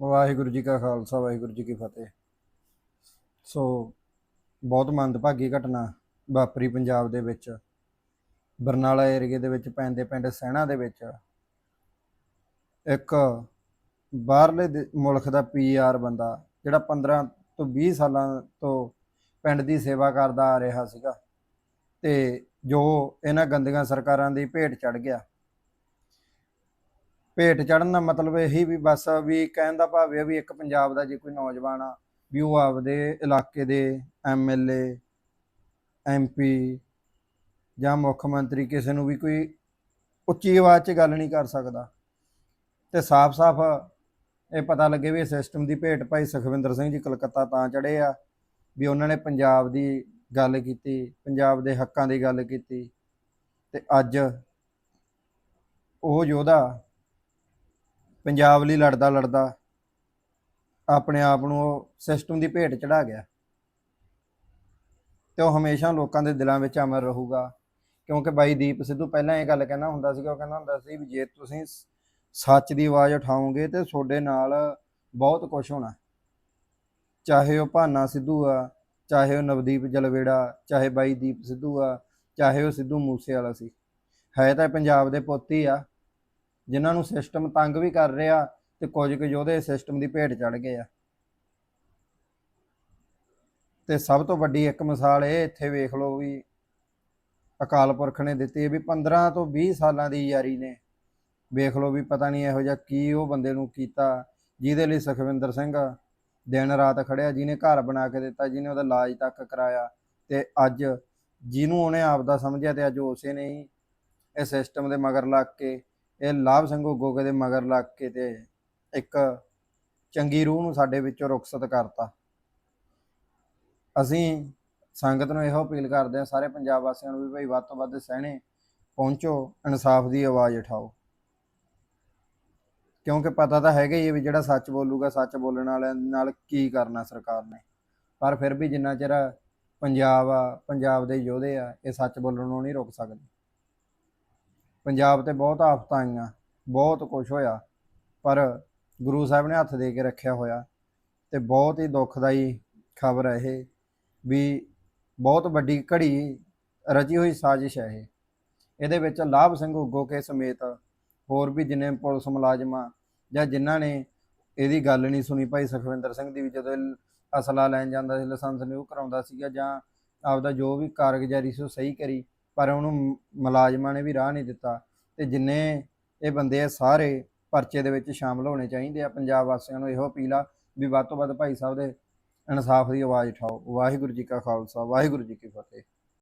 ਵਾਹਿਗੁਰੂ ਜੀ ਕਾ ਖਾਲਸਾ, ਵਾਹਿਗੁਰੂ ਜੀ ਕੀ ਫਤਿਹ। ਸੋ ਬਹੁਤ ਮੰਦਭਾਗੀ ਘਟਨਾ ਵਾਪਰੀ ਪੰਜਾਬ ਦੇ ਵਿੱਚ। ਬਰਨਾਲਾ ਏਰੀਏ ਦੇ ਵਿੱਚ ਪੈਂਦੇ ਪਿੰਡ ਸੈਣਾ ਦੇ ਵਿੱਚ। ਇੱਕ ਬਾਹਰਲੇ ਦੇ- ਮੁਲਕ ਦਾ ਪੀਆਰ ਬੰਦਾ ਜਿਹੜਾ 15 ਤੋਂ 20 ਸਾਲਾਂ ਤੋਂ ਪਿੰਡ ਦੀ ਸੇਵਾ ਕਰਦਾ ਆ ਰਿਹਾ ਸੀਗਾ। ਤੇ ਜੋ ਇਹਨਾਂ ਗੰਦੀਆਂ ਸਰਕਾਰਾਂ ਦੀ ਭੇਟ ਚੜ ਗਿਆ। ਭੇਟ ਚੜਨ ਦਾ ਮਤਲਬ ਇਹੀ ਵੀ ਬਸ ਵੀ ਕਹਿਣ ਦਾ ਭਾਵ ਇਹ ਵੀ ਇੱਕ ਪੰਜਾਬ ਦਾ ਜੇ ਕੋਈ ਨੌਜਵਾਨ ਆ, ਵੀ ਉਹ ਆਪਦੇ ਇਲਾਕੇ ਦੇ ਐਮਐਲਏ ਐਮਪੀ ਜਾਂ ਮੁੱਖ ਮੰਤਰੀ ਕਿਸੇ ਨੂੰ ਵੀ ਕੋਈ ਉੱਚੀ ਆਵਾਜ਼ 'ਚ ਗੱਲ ਨਹੀਂ ਕਰ ਸਕਦਾ। ਤੇ ਸਾਫ਼-ਸਾਫ਼ ਇਹ ਪਤਾ ਲੱਗੇ ਵੀ ਇਹ ਸਿਸਟਮ ਦੀ ਭੇਟ ਭਾਈ ਸੁਖਵਿੰਦਰ ਸਿੰਘ ਜੀ ਕਲਕੱਤਾ ਤਾਂ ਚੜੇ ਆ, ਵੀ ਉਹਨਾਂ ਨੇ ਪੰਜਾਬ ਦੀ ਗੱਲ ਕੀਤੀ, ਪੰਜਾਬ ਦੇ ਹੱਕਾਂ ਦੀ ਗੱਲ ਕੀਤੀ। ਤੇ ਅੱਜ ਉਹ ਯੋਧਾ ਪੰਜਾਬ ਲਈ ਲੜਦਾ ਲੜਦਾ ਆਪਣੇ ਆਪ ਨੂੰ ਉਹ ਸਿਸਟਮ ਦੀ ਭੇਟ ਚੜਾ ਗਿਆ। ਤੇ ਉਹ ਹਮੇਸ਼ਾ ਲੋਕਾਂ ਦੇ ਦਿਲਾਂ ਵਿੱਚ ਅਮਰ ਰਹੂਗਾ। ਕਿਉਂਕਿ ਬਾਈ ਦੀਪ ਸਿੱਧੂ ਪਹਿਲਾਂ ਇਹ ਗੱਲ ਕਹਿੰਦਾ ਹੁੰਦਾ ਸੀਗਾ, ਉਹ ਕਹਿੰਦਾ ਹੁੰਦਾ ਸੀ ਵੀ ਜੇ ਤੁਸੀਂ ਸੱਚ ਦੀ ਆਵਾਜ਼ ਉਠਾਓਗੇ ਤੇ ਤੁਹਾਡੇ ਨਾਲ ਬਹੁਤ ਕੁਝ ਹੋਣਾ। ਚਾਹੇ ਉਹ ਭਾਨਾ ਸਿੱਧੂ ਆ, ਚਾਹੇ ਉਹ ਨਵਦੀਪ ਜਲਵੇੜਾ, ਚਾਹੇ ਬਾਈ ਦੀਪ ਸਿੱਧੂ ਆ, ਚਾਹੇ ਉਹ ਸਿੱਧੂ ਮੂਸੇ ਵਾਲਾ ਸੀ। ਹੈ ਤਾਂ ਇਹ ਪੰਜਾਬ ਦੇ ਪੁੱਤ ਹੀ ਆ। ਜਿਨ੍ਹਾਂ ਨੂੰ ਸਿਸਟਮ ਤੰਗ ਵੀ ਕਰ ਰਿਹਾ ਤੇ ਕੁਝ ਕੁ ਯੋਧੇ ਸਿਸਟਮ ਦੀ ਭੇਟ ਚੜ ਗਏ ਆ। ਤੇ ਸਭ ਤੋਂ ਵੱਡੀ ਇੱਕ ਮਿਸਾਲ ਇਹ ਇੱਥੇ ਵੇਖ ਲਓ ਵੀ ਅਕਾਲ ਪੁਰਖ ਨੇ ਦਿੱਤੀ ਵੀ 15 ਤੋਂ 20 ਸਾਲਾਂ ਦੀ ਯਾਰੀ ਨੇ। ਵੇਖ ਲਓ ਵੀ ਪਤਾ ਨਹੀਂ ਇਹੋ ਜਿਹਾ ਕੀ ਉਹ ਬੰਦੇ ਨੂੰ ਕੀਤਾ, ਜਿਹਦੇ ਲਈ ਸੁਖਵਿੰਦਰ ਸਿੰਘ ਦਿਨ ਰਾਤ ਖੜਿਆ, ਜਿਹਨੇ ਘਰ ਬਣਾ ਕੇ ਦਿੱਤਾ, ਜਿਹਨੇ ਉਹਦਾ ਇਲਾਜ ਤੱਕ ਕਰਾਇਆ ਤੇ ਅੱਜ ਜਿਹਨੂੰ ਉਹਨੇ ਆਪਦਾ ਸਮਝਿਆ ਤੇ ਅੱਜ ਉਸੇ ਨੇ ਹੀ ਇਹ ਸਿਸਟਮ ਦੇ ਮਗਰ ਲੱਗ ਕੇ ਇਹ ਲਾਭ ਸਿੰਘ ਗੋਗੇ ਦੇ ਮਗਰ ਲੱਗ ਕੇ ਤੇ ਇੱਕ ਚੰਗੀ ਰੂਹ ਨੂੰ ਸਾਡੇ ਵਿੱਚੋਂ ਰੁਖਸਤ ਕਰਤਾ। ਅਸੀਂ ਸੰਗਤ ਨੂੰ ਇਹੋ ਅਪੀਲ ਕਰਦੇ ਹਾਂ, ਸਾਰੇ ਪੰਜਾਬ ਵਾਸੀਆਂ ਨੂੰ ਵੀ ਭਾਈ ਵੱਧ ਤੋਂ ਵੱਧ ਸਹਿਣੇ ਪਹੁੰਚੋ, ਇਨਸਾਫ ਦੀ ਆਵਾਜ਼ ਉਠਾਓ। ਕਿਉਂਕਿ ਪਤਾ ਤਾਂ ਹੈਗਾ ਹੀ ਹੈ ਵੀ ਜਿਹੜਾ ਸੱਚ ਬੋਲੂਗਾ, ਸੱਚ ਬੋਲਣ ਵਾਲਿਆਂ ਨਾਲ ਕੀ ਕਰਨਾ ਸਰਕਾਰ ਨੇ। ਪਰ ਫਿਰ ਵੀ ਜਿੰਨਾ ਚਿਰ ਪੰਜਾਬ ਆ, ਪੰਜਾਬ ਦੇ ਯੋਧੇ ਆ, ਇਹ ਸੱਚ ਬੋਲਣ ਨੂੰ ਨਹੀਂ ਰੋਕ ਸਕਦੇ। ਪੰਜਾਬ ਤੇ ਬਹੁਤ ਆਫਤਾਂ ਆਈਆਂ, ਬਹੁਤ ਕੁਝ ਹੋਇਆ, ਪਰ ਗੁਰੂ ਸਾਹਿਬ ਨੇ ਹੱਥ ਦੇ ਕੇ ਰੱਖਿਆ ਹੋਇਆ ਤੇ ਬਹੁਤ ਹੀ ਦੁਖਦਾਈ ਖਬਰ ਹੈ ਇਹ ਵੀ ਬਹੁਤ ਵੱਡੀ ਘੜੀ ਰਚੀ ਹੋਈ ਸਾਜ਼ਿਸ਼ ਹੈ ਇਹ। ਇਹਦੇ ਵਿੱਚ ਲਾਭ ਸਿੰਘ ਉਗੋਕੇ ਸਮੇਤ ਹੋਰ ਵੀ ਜਿੰਨੇ ਪੁਲਿਸ ਮੁਲਾਜ਼ਮਾਂ ਜਾਂ ਜਿਨ੍ਹਾਂ ਨੇ ਇਹਦੀ ਗੱਲ ਨਹੀਂ ਸੁਣੀ, ਭਾਈ ਸੁਖਵਿੰਦਰ ਸਿੰਘ ਦੀ ਵੀ ਜਦੋਂ ਇਹ ਅਸਲਾ ਲੈਣ ਜਾਂਦਾ ਸੀ, ਲਾਇਸੈਂਸ ਨਿਊ ਕਰਾਉਂਦਾ ਸੀਗਾ ਜਾਂ ਆਪਦਾ ਜੋ ਵੀ ਕਾਰਗੁਜ਼ਾਰੀ ਸੀ ਉਹ ਸਹੀ ਕਰੀ ਪਰ ਉਹਨੂੰ ਮੁਲਾਜ਼ਮਾਂ ਨੇ ਵੀ ਰਾਹ ਨਹੀਂ ਦਿੱਤਾ ਤੇ ਜਿੰਨੇ ਇਹ ਬੰਦੇ ਆ ਸਾਰੇ ਪਰਚੇ ਦੇ ਵਿੱਚ ਸ਼ਾਮਲ ਹੋਣੇ ਚਾਹੀਦੇ ਆ, ਪੰਜਾਬ ਵਾਸੀਆਂ ਨੂੰ ਇਹੋ ਅਪੀਲ ਆ ਵੀ ਵੱਧ ਤੋਂ ਵੱਧ ਭਾਈ ਸਾਹਿਬ ਦੇ ਇਨਸਾਫ ਦੀ ਆਵਾਜ਼ ਉਠਾਓ। ਵਾਹਿਗੁਰੂ ਜੀ ਕਾ ਖਾਲਸਾ, ਵਾਹਿਗੁਰੂ ਜੀ ਕੀ ਫਤਿਹ।